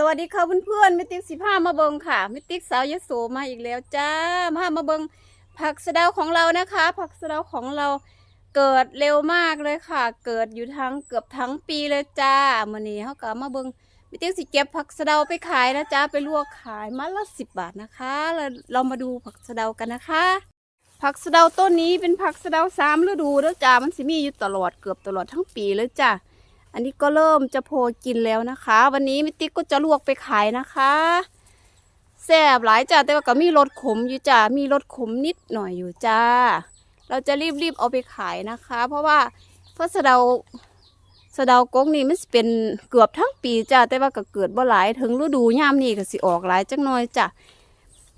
สวัสดีค่ะเพื่อนๆมิติกสิผ้ามาเบิงค่ะมิติกสาวยโสมาอีกแล้วจ้ามามาเบิงผักสะเดาของเรานะคะ ผักสะเดาของเราเกิดเร็วมากเลยค่ะ เกิดอยู่ทั้งเกือบทั้งปีเลยจ้ามื่อนี้เขาก็มาเบิงมิติกสิเก็บผักสะเดาไปขายนะจ้าไปลวกขายมัดละสิบบาทนะคะแล้วเรามาดูผักสะเดากันนะคะ ผักสะเดาต้นนี้เป็นผักสะเดาสามฤดูแล้วจ้ามันสิมีอยู่ตลอดเกือบตลอดทั้งปีเลยจ้า อันนี้ก็เริ่มจะโพกินแล้วนะคะ วันนี้มิติ๊กก็จะลวกไปขายนะคะแซ่บหลายจ้าแต่ว่าก็มีรสขมอยู่จ้ามีรสขมนิดหน่อยอยู่จ้า เราจะรีบๆเอาไปขายนะคะ เพราะว่าเพื่อสะเดาสะเดากกนี่มันเป็นเกือบทั้งปีจ้าแต่ว่าก็เกิดบ่หลายถึงฤดูยามนี้ก็สิออกหลายจังหน่อยจ้ะ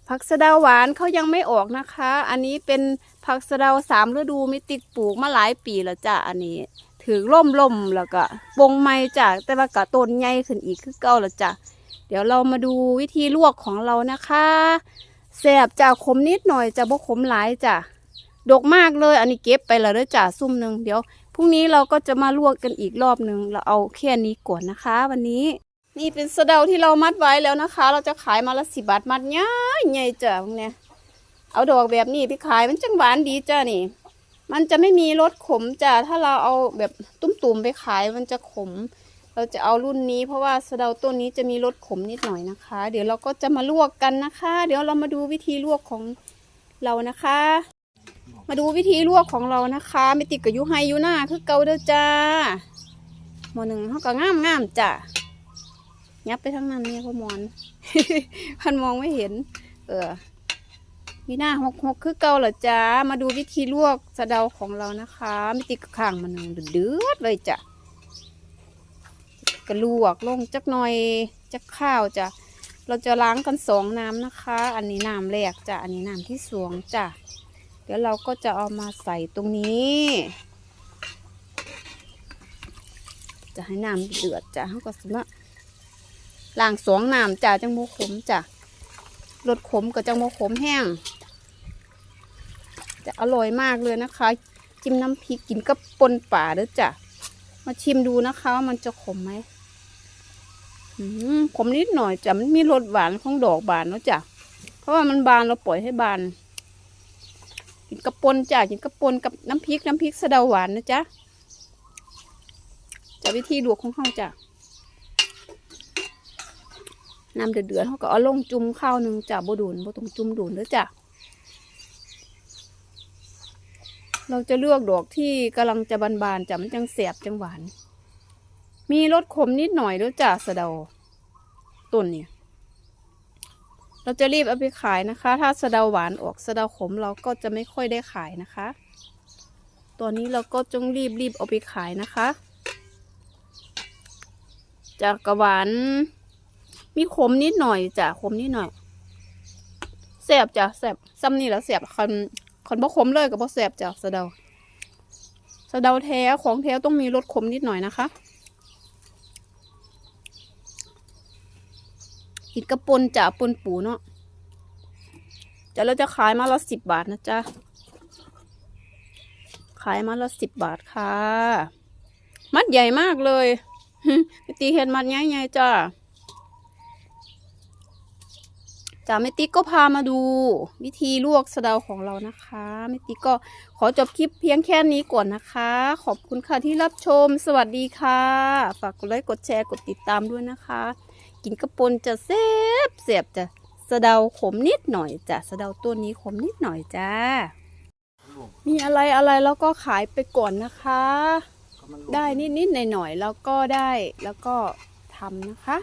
ผักสะเดาหวานเขายังไม่ออกนะคะ อันนี้เป็นผักสะเดาสามฤดูมิติกปลูกมาหลายปีแล้วจ้ะอันนี้ ถือล่มล่มแล้วก็ปงไม้จ้ะแต่ว่าก็ต้นใหญ่ขึ้นอีกคือเก่าแล้วจ้ะเดี๋ยวเรามาดูวิธีลวกของเรานะคะแสบจ้ะขมนิดหน่อยจะบ่ขมหลายจ้ะดกมากเลย อันนี้เก็บไปแล้วด้อจ้ะซุ่มหนึ่งเดี๋ยวพรุ่งนี้เราก็จะมาลวกกันอีกรอบหนึ่งเราเอาแค่นี้ก่อนนะคะ วันนี้ นี่เป็นสะเดาที่เรามัดไว้แล้วนะคะ เราจะขายมาละสิบบาทมัดใหญ่ใหญ่จ้ะพวกเนี้ยเอาดอกแบบนี้ไปขายมันจังหวานดีจ้ะนี่ มันจะไม่มีรสขมจ้ะถ้าเราเอาแบบตุ้มๆไปขายมันจะขม เราจะเอารุ่นนี้ เพราะว่าสะเดาต้นนี้จะมีรสขมนิดหน่อยนะคะ เดี๋ยวเราก็จะมาลวกกันนะคะ เดี๋ยวเรามาดูวิธีลวกของเรานะคะ มาดูวิธีลวกของเรานะคะไม่ติดกับยุไฮยุหน้าคือเกาเด้อจ้าหมอหนึ่งเขาก็ง่ามง่ามจ้ะยับไปทั้งนั้นเนี่ยพ่อมอนพันมองไม่เห็น เออ มีหน้าหกหกคือเก่าเหรอจ้ามาดูวิธีลวกสะเดาของเรานะคะไม่ติดกับข้างมันเดือดเลยจ้ะกระลวกลงจักหน่อยจักข้าวจ้ะเราจะล้างกันสองน้ำนะคะ อันนี้น้ำแรกจ้ะอันนี้น้ำที่สองจ้ะเดี๋ยวเราก็จะเอามาใส่ตรงนี้ จะให้น้ำเดือดจ้ะเขาก็สมะล้างสองน้ำจ้ะจังโมขมจ้ะ รสขมกับจังโมขมแห้ง จะอร่อยมากเลยนะคะ จิ้มน้ำพริกกินกับปนป่าเด้อจ้ะ มาชิมดูนะคะว่ามันจะขมไหมขมนิดหน่อยจ้ะมันมีรสหวานของดอกบานเนาะจ้ะ เพราะว่ามันบานเราปล่อยให้บาน กินกับปนจ้ะกินกับปนกับน้ำพริกน้ำพริกสะเดาหวานนะจ๊ะจะวิธีลวกของเขาจ้ะ น้ำเดือดๆเขาก็เอาลงจุ่มข้าวหนึ่งจ้ะบ่ดูนบ่ต้องจุ่มดูนเด้อจ้ะเราจะเลือกดอกที่กำลังจะบานๆจ้ะมันจังแสบจังหวาน มีรสขมนิดหน่อยด้วจ้ะสะเดาต้นเนี่ยเราจะรีบเอาไปขายนะคะ ถ้าสะเดาหวานออกสะเดาขมเราก็จะไม่ค่อยได้ขายนะคะ ตัวนี้เราก็จงรีบรีบเอาไปขายนะคะ จากกระหวาน มีขมนิดหน่อยจ้ะขมนิดหน่อยแสบจ้ะแสบซ้ำนี่แล้วแสบคันคันบ่ขมเลยกับบ่แสบจ้ะสะเดาสะเดาแท้ของแท้ต้องมีรสขมนิดหน่อยนะคะกินกระปนจ้ะปนปูเนาะจะเราจะขายมาละสิบบาทนะจ๊ะขายมาละสิบบาทค่ะ มัดใหญ่มากเลยตีเห็ดมัดใหญ่ๆจ้ะ จ้าแม่ติ๊กก็พามาดู วิธีลวกสะเดาของเรานะคะแม่ติ๊กก็ขอจบคลิปเพียงแค่นี้ก่อนนะคะ ขอบคุณค่ะที่รับชม สวัสดีค่ะ ฝากกดไลค์กดแชร์กดติดตามด้วยนะคะ กินกระปนจะเซบเสียบจะสะเดาขมนิดหน่อยจ้ะสะเดาตัวนี้ขมนิดหน่อยจ้ามีอะไรอะไรแล้วก็ขายไปก่อนนะคะ ได้นิดๆหน่อยๆแล้วก็ได้แล้วก็ทำนะคะ